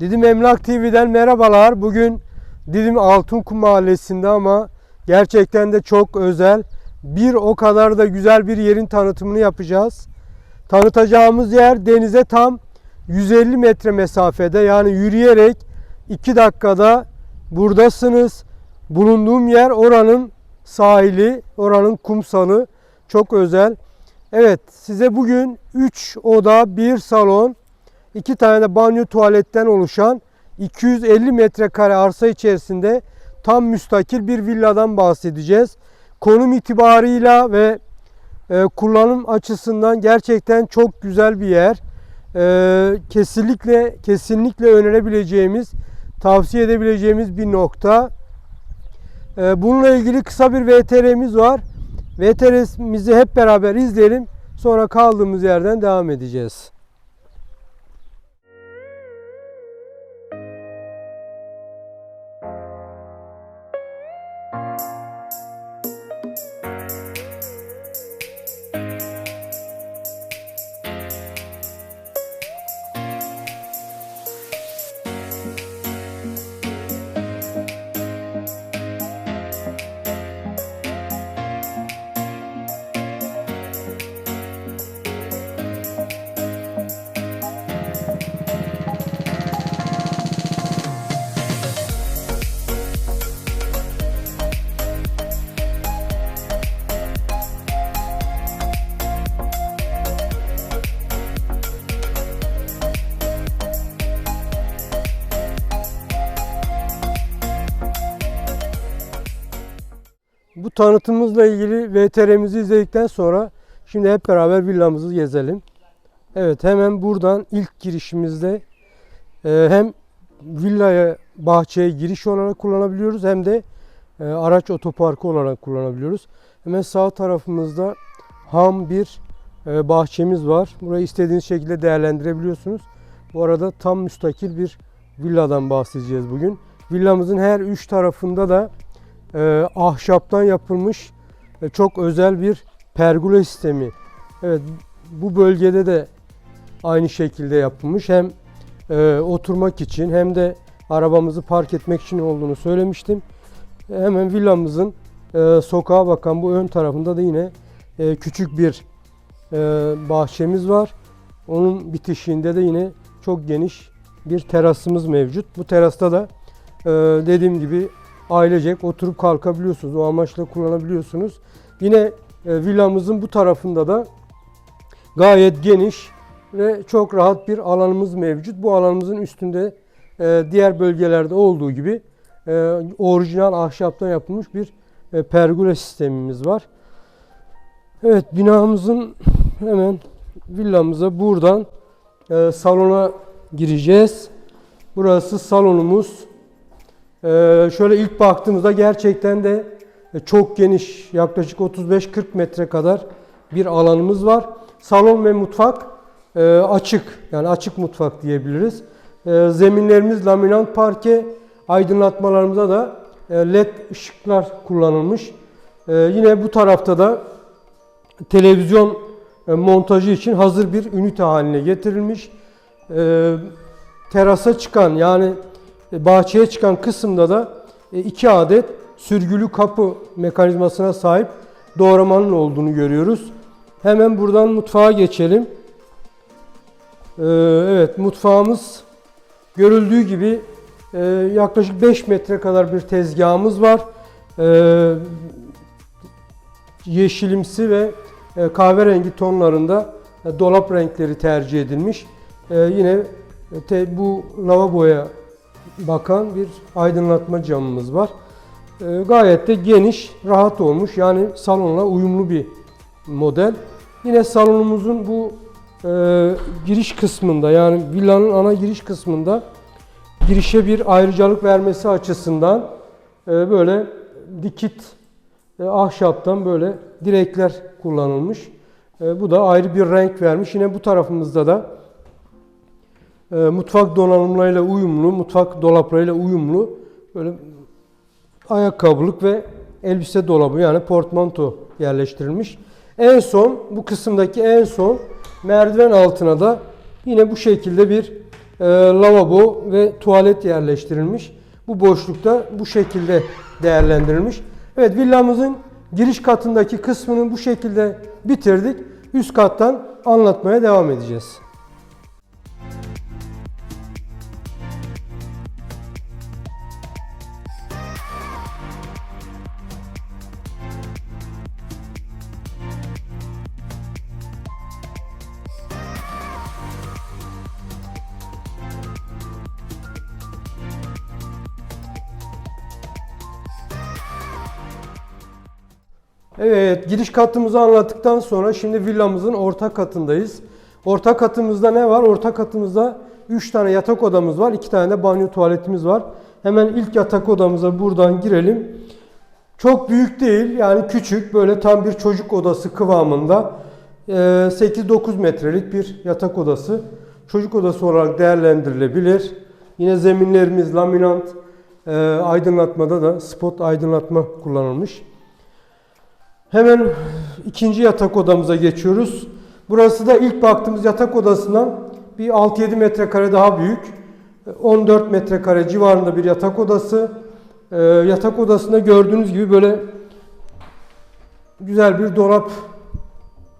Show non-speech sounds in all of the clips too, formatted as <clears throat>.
Didim Emlak TV'den merhabalar. Bugün Didim Altınkum Mahallesi'nde ama gerçekten de çok özel bir o kadar da güzel bir yerin tanıtımını yapacağız. Tanıtacağımız yer denize tam 150 metre mesafede yani yürüyerek 2 dakikada buradasınız. Bulunduğum yer oranın sahili, oranın kumsalı. Çok özel. Evet size bugün 3 oda, 1 salon, iki tane banyo tuvaletten oluşan 250 metrekare arsa içerisinde tam müstakil bir villadan bahsedeceğiz. Konum itibarıyla ve e, kullanım açısından gerçekten çok güzel bir yer. E, kesinlikle kesinlikle önerebileceğimiz, tavsiye edebileceğimiz bir nokta. E, bununla ilgili kısa bir VTR'miz var. VTR'mizi hep beraber izleyelim. Sonra kaldığımız yerden devam edeceğiz. Bu tanıtımımızla ilgili VTR'mizi izledikten sonra şimdi hep beraber villamızı gezelim. Evet hemen buradan ilk girişimizde e, hem villaya bahçeye giriş olarak kullanabiliyoruz hem de e, araç otoparkı olarak kullanabiliyoruz. Hemen sağ tarafımızda ham bir e, bahçemiz var. Burayı istediğiniz şekilde değerlendirebiliyorsunuz. Bu arada tam müstakil bir villadan bahsedeceğiz bugün. Villamızın her üç tarafında da e, ahşaptan yapılmış e, çok özel bir pergola sistemi. Evet bu bölgede de aynı şekilde yapılmış. Hem e, oturmak için hem de arabamızı park etmek için olduğunu söylemiştim. Hemen villamızın e, sokağa bakan bu ön tarafında da yine e, küçük bir e, bahçemiz var. Onun bitişiğinde de yine çok geniş bir terasımız mevcut. Bu terasta da e, dediğim gibi ailecek oturup kalkabiliyorsunuz. O amaçla kullanabiliyorsunuz. Yine e, villamızın bu tarafında da gayet geniş ve çok rahat bir alanımız mevcut. Bu alanımızın üstünde e, diğer bölgelerde olduğu gibi e, orijinal ahşaptan yapılmış bir pergola sistemimiz var. Evet binamızın hemen villamıza buradan salona gireceğiz. Burası salonumuz. Ee, şöyle ilk baktığımızda gerçekten de e, çok geniş yaklaşık 35-40 metre kadar bir alanımız var. Salon ve mutfak e, açık yani açık mutfak diyebiliriz. E, zeminlerimiz laminant parke aydınlatmalarımıza da led ışıklar kullanılmış. Yine bu tarafta da televizyon montajı için hazır bir ünite haline getirilmiş. Terasa çıkan yani bahçeye çıkan kısımda da e, iki adet sürgülü kapı mekanizmasına sahip doğramanın olduğunu görüyoruz. Hemen buradan mutfağa geçelim. Ee, Evet mutfağımız görüldüğü gibi e, yaklaşık 5 metre kadar bir tezgahımız var. Ee, Yeşilimsi ve e, kahverengi tonlarında e, dolap renkleri tercih edilmiş. Ee, Yine e, bu lavaboya bakan bir aydınlatma camımız var. Ee, gayet de geniş, rahat olmuş. Yani salonla uyumlu bir model. Yine salonumuzun bu e, giriş kısmında yani villanın ana giriş kısmında girişe bir ayrıcalık vermesi açısından e, böyle dikit e, ahşaptan böyle direkler kullanılmış. E, bu da ayrı bir renk vermiş. Yine bu tarafımızda da e, mutfak donanımlarıyla uyumlu, mutfak dolaplarıyla uyumlu böyle ayakkabılık ve elbise dolabı yani portmanto yerleştirilmiş. En son bu kısımdaki en son merdiven altına da yine bu şekilde bir e, lavabo ve tuvalet yerleştirilmiş. Bu boşlukta bu şekilde değerlendirilmiş. Evet villamızın giriş katındaki kısmını bu şekilde bitirdik. Üst kattan anlatmaya devam edeceğiz. Evet, giriş katımızı anlattıktan sonra şimdi villamızın orta katındayız. Orta katımızda ne var? Orta katımızda 3 tane yatak odamız var, 2 tane de banyo tuvaletimiz var. Hemen ilk yatak odamıza buradan girelim. Çok büyük değil, yani küçük, böyle tam bir çocuk odası kıvamında. Ee, 8-9 metrelik bir yatak odası. Çocuk odası olarak değerlendirilebilir. Yine zeminlerimiz laminant, Ee, aydınlatmada da spot aydınlatma kullanılmış. Hemen ikinci yatak odamıza geçiyoruz. Burası da ilk baktığımız yatak odasından bir 6-7 metrekare daha büyük. 14 metrekare civarında bir yatak odası. Ee, yatak odasında gördüğünüz gibi böyle güzel bir dolap,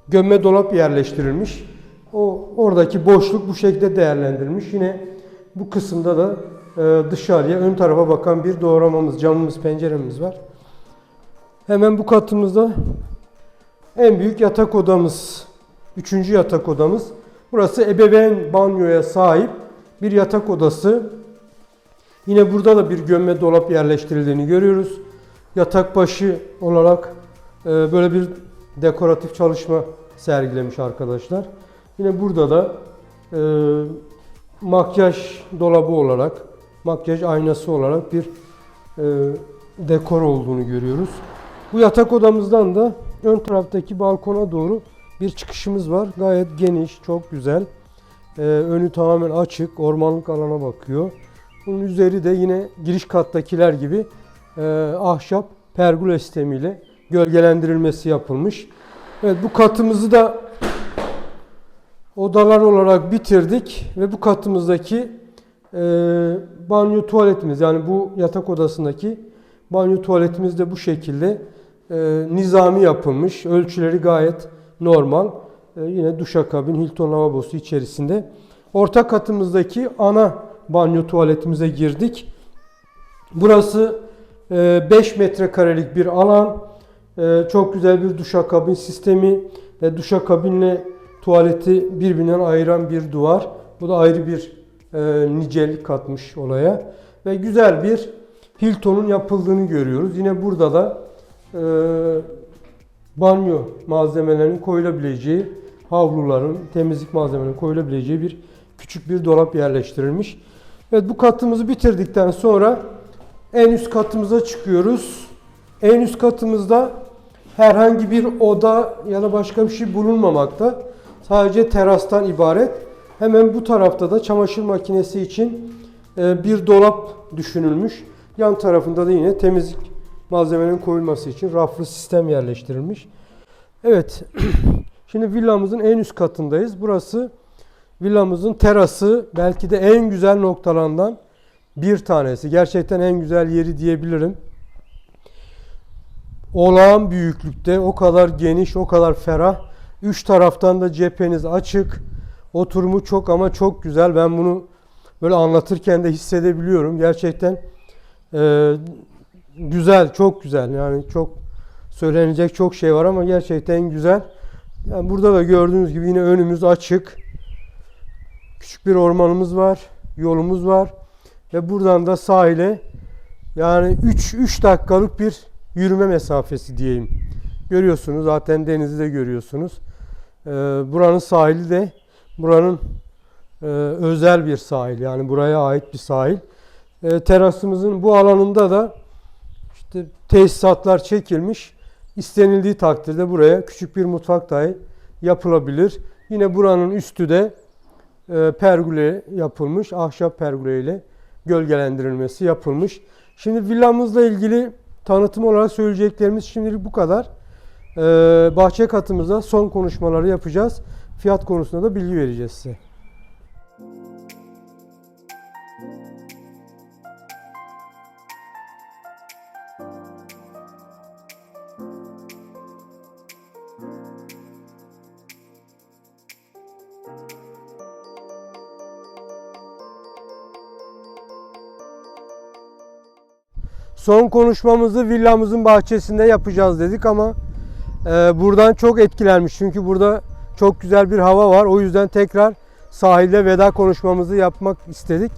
gömme dolap yerleştirilmiş. O oradaki boşluk bu şekilde değerlendirilmiş. Yine bu kısımda da e, dışarıya, ön tarafa bakan bir doğramamız, camımız, penceremiz var. Hemen bu katımızda en büyük yatak odamız, üçüncü yatak odamız. Burası ebeveyn banyoya sahip bir yatak odası. Yine burada da bir gömme dolap yerleştirildiğini görüyoruz. Yatak başı olarak e, böyle bir dekoratif çalışma sergilemiş arkadaşlar. Yine burada da e, makyaj dolabı olarak, makyaj aynası olarak bir e, dekor olduğunu görüyoruz. Bu yatak odamızdan da ön taraftaki balkona doğru bir çıkışımız var. Gayet geniş, çok güzel. Ee, önü tamamen açık, ormanlık alana bakıyor. Bunun üzeri de yine giriş kattakiler gibi e, ahşap pergola sistemiyle gölgelendirilmesi yapılmış. Evet bu katımızı da odalar olarak bitirdik ve bu katımızdaki e, banyo tuvaletimiz yani bu yatak odasındaki banyo tuvaletimiz de bu şekilde e, nizami yapılmış. Ölçüleri gayet normal. E, yine duşakabin, Hilton lavabosu içerisinde. Orta katımızdaki ana banyo tuvaletimize girdik. Burası e, 5 metrekarelik bir alan. E, çok güzel bir duşakabin sistemi. E, duşakabinle tuvaleti birbirinden ayıran bir duvar. Bu da ayrı bir e, nicelik katmış olaya. Ve güzel bir Hilton'un yapıldığını görüyoruz. Yine burada da e, banyo malzemelerinin koyulabileceği, havluların, temizlik malzemelerinin koyulabileceği bir küçük bir dolap yerleştirilmiş. Evet bu katımızı bitirdikten sonra en üst katımıza çıkıyoruz. En üst katımızda herhangi bir oda ya da başka bir şey bulunmamakta. Sadece terastan ibaret. Hemen bu tarafta da çamaşır makinesi için e, bir dolap düşünülmüş. Yan tarafında da yine temizlik malzemenin koyulması için raflı sistem yerleştirilmiş. Evet. <clears throat> Şimdi villamızın en üst katındayız. Burası villamızın terası belki de en güzel noktalarından bir tanesi. Gerçekten en güzel yeri diyebilirim. Olağan büyüklükte, o kadar geniş, o kadar ferah. Üç taraftan da cepheniz açık. Oturumu çok ama çok güzel. Ben bunu böyle anlatırken de hissedebiliyorum. Gerçekten e, güzel, çok güzel. Yani çok söylenecek çok şey var ama gerçekten güzel. Yani burada da gördüğünüz gibi yine önümüz açık. Küçük bir ormanımız var, yolumuz var ve buradan da sahile yani 3 3 dakikalık bir yürüme mesafesi diyeyim. Görüyorsunuz zaten denizi de görüyorsunuz. Ee, buranın sahili de buranın e, özel bir sahil yani buraya ait bir sahil. Ee, terasımızın bu alanında da işte tesisatlar çekilmiş. İstenildiği takdirde buraya küçük bir mutfak dahi yapılabilir. Yine buranın üstü de e, pergüle yapılmış. Ahşap pergüle ile gölgelendirilmesi yapılmış. Şimdi villamızla ilgili tanıtım olarak söyleyeceklerimiz şimdilik bu kadar. Ee, bahçe katımızda son konuşmaları yapacağız. Fiyat konusunda da bilgi vereceğiz size. Son konuşmamızı villamızın bahçesinde yapacağız dedik ama e, buradan çok etkilenmiş. Çünkü burada çok güzel bir hava var. O yüzden tekrar sahilde veda konuşmamızı yapmak istedik.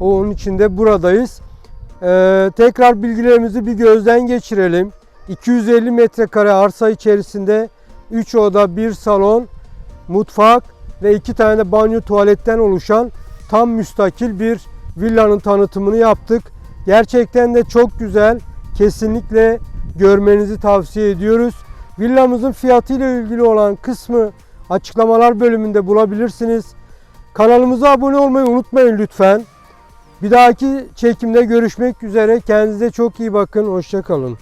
Onun için de buradayız. E, tekrar bilgilerimizi bir gözden geçirelim. 250 metrekare arsa içerisinde 3 oda, 1 salon, mutfak ve 2 tane banyo tuvaletten oluşan tam müstakil bir villanın tanıtımını yaptık. Gerçekten de çok güzel. Kesinlikle görmenizi tavsiye ediyoruz. Villamızın fiyatı ile ilgili olan kısmı açıklamalar bölümünde bulabilirsiniz. Kanalımıza abone olmayı unutmayın lütfen. Bir dahaki çekimde görüşmek üzere. Kendinize çok iyi bakın. Hoşçakalın.